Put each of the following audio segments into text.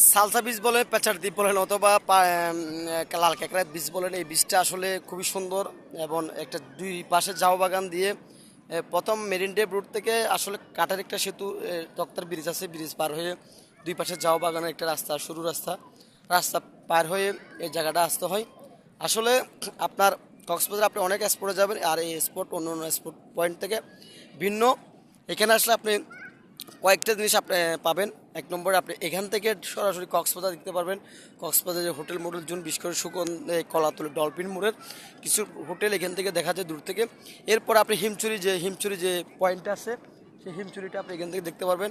Salsa বীজ বলেন পেঁচার দ্বীপ বলেন অথবা লাল কেঁকড়ার বীজ বলেন, এই বীজটা আসলে খুবই সুন্দর এবং একটা দুই পাশে জাও বাগান দিয়ে প্রথম মেরিন ডেভ রুট থেকে আসলে কাঠের একটা সেতু তক্তার ব্রিজ আছে, ব্রিজ পার হয়ে দুই পাশে জাও বাগানের একটা রাস্তা, সরু রাস্তা রাস্তা পার হয়ে এই জায়গাটা আসতে হয়। আসলে আপনার কক্সবাজার আপনি অনেক স্পটে যাবেন, আর এই স্পট অন্য অন্য স্পট পয়েন্ট থেকে ভিন্ন। এখানে আসলে আপনি কয়েকটা জিনিস আপনি পাবেন। এক নম্বরে, আপনি এখান থেকে সরাসরি কক্সবাজার দেখতে পারবেন। কক্সবাজারের হোটেল মোটেল জুন বিশেষ করে সুগন কলাতলি ডলফিন মোড়ের কিছু হোটেল এখান থেকে দেখা যায় দূর থেকে। এরপর আপনি হিমচুরি যে হিমচুরি যে পয়েন্ট আছে, সেই হিমচুরিটা আপনি এখান থেকে দেখতে পারবেন।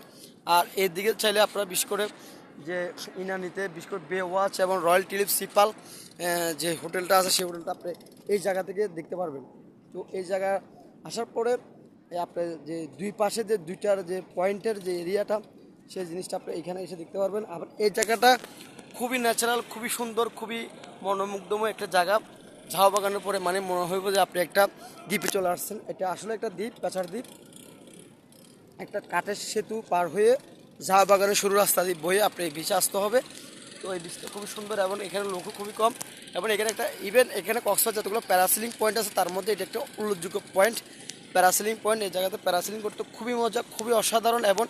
আর এদিকে চাইলে আপনারা বিশেষ করে যে ইনানিতে বিশেষ করে বে ওয়াচ এবং রয়্যাল টিলিপ সিপাল যে হোটেলটা আছে, সেই হোটেলটা আপনি এই জায়গা থেকে দেখতে পারবেন। তো এই জায়গা আসার পরে আপনার যে দুই পাশে যে দুইটার যে পয়েন্টের যে এরিয়াটা, সেই জিনিসটা আপনি এখানে এসে দেখতে পারবেন। আবার এই জায়গাটা খুবই ন্যাচারাল খুবই সুন্দর, খুবই মনোমুগ্ধময় একটা জায়গা। ঝাউ বাগানের পরে মানে মনে হইব যে আপনি একটা দ্বীপে চলে আসছেন। এটা আসলে একটা দ্বীপ পেঁচার দ্বীপ। একটা কাঠের সেতু পার হয়ে ঝাউ বাগানের সরু রাস্তা দিয়ে বয়ে আপনি এই বিচে আসতে হবে। তো এই বিচটা খুবই সুন্দর এবং এখানে লোকও খুবই কম। এবং এখানে একটা ইভেন এখানে কক্সবাজার যতগুলো প্যারাসিলিং পয়েন্ট আছে, তার মধ্যে এটা একটা উল্লেখযোগ্য পয়েন্ট প্যারাসিলিং পয়েন্ট, এই জায়গাতে প্যারাসিলিং করতে খুবই মজা, খুবই অসাধারণ এবং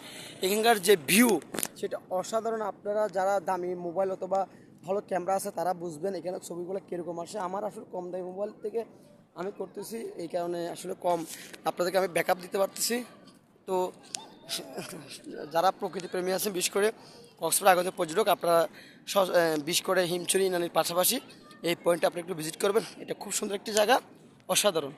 এখানকার যে ভিউ, সেটা অসাধারণ। আপনারা যারা দামি মোবাইল অথবা ভালো ক্যামেরা আছে, তারা বুঝবেন এখানে ছবিগুলো কীরকম আসে। আমার আসলে কম দামি মোবাইল থেকে আমি করতেছি, এই কারণে আসলে কম। আপনাদেরকে আমি ব্যাকআপ দিতে পারতেছি। তো, যারা প্রকৃতি প্রেমী আছেন, বিশেষ করে কক্সবাজার আগত পর্যটক, আপনারা বিশেষ করে হিমচুরি ইনানির পাশাপাশি এই পয়েন্টটা আপনি একটু ভিজিট করবেন। এটা খুব সুন্দর একটি জায়গা, অসাধারণ।